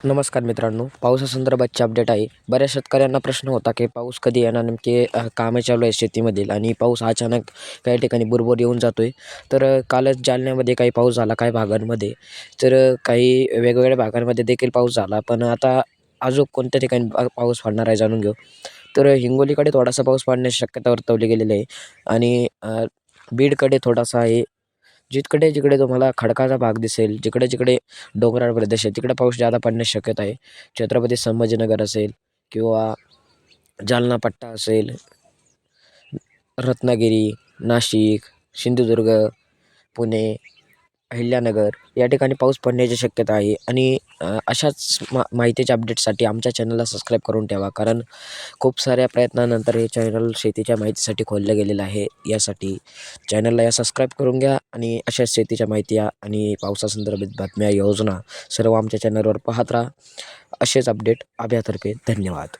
नमस्कार मित्रांनो पावसासंदर्भातची अपडेट आहे. बऱ्याच शेतकऱ्यांना प्रश्न होता की पाऊस कधी येणार नेमके कामे चालू आहे शेतीमधील आणि पाऊस अचानक काही ठिकाणी बुरबुर येऊन जातो आहे तर कालच जालन्यामध्ये काही पाऊस झाला काही भागांमध्ये. तर काही वेगवेगळ्या भागांमध्ये देखील पाऊस झाला पण आता अजून कोणत्या ठिकाणी पाऊस पडणार आहे जाणून घेऊ. तर हिंगोलीकडे थोडासा पाऊस पडण्याची शक्यता वर्तवली गेलेली आहे. आणि बीडकडे थोडासा आहे जिकडे जिकडे तुम्हाला खडकाचा भाग दिसेल जिकडे जिकडे डोंगराळ प्रदेश आहे तिकडे पाऊस जादा पडण्याची शक्यता आहे. छत्रपती संभाजीनगर असेल किंवा जालना पट्टा असेल रत्नागिरी नाशिक सिंधुदुर्ग पुणे अहिल्यानगर या ठिकाणी पाऊस पडण्याची शक्यता आहे. आणि अशाच मा माहितीच्या अपडेटसाठी आमच्या चॅनलला सबस्क्राईब करून ठेवा. कारण खूप साऱ्या प्रयत्नानंतर हे चॅनल शेतीच्या माहितीसाठी खोललं गेलेलं आहे. यासाठी चॅनलला या सबस्क्राईब करून घ्या आणि अशाच शेतीच्या माहिती आणि पावसासंदर्भात बातम्या योजना सर्व आमच्या चॅनलवर पाहत राहा. असेच अपडेट अभ्यातर्फे. धन्यवाद.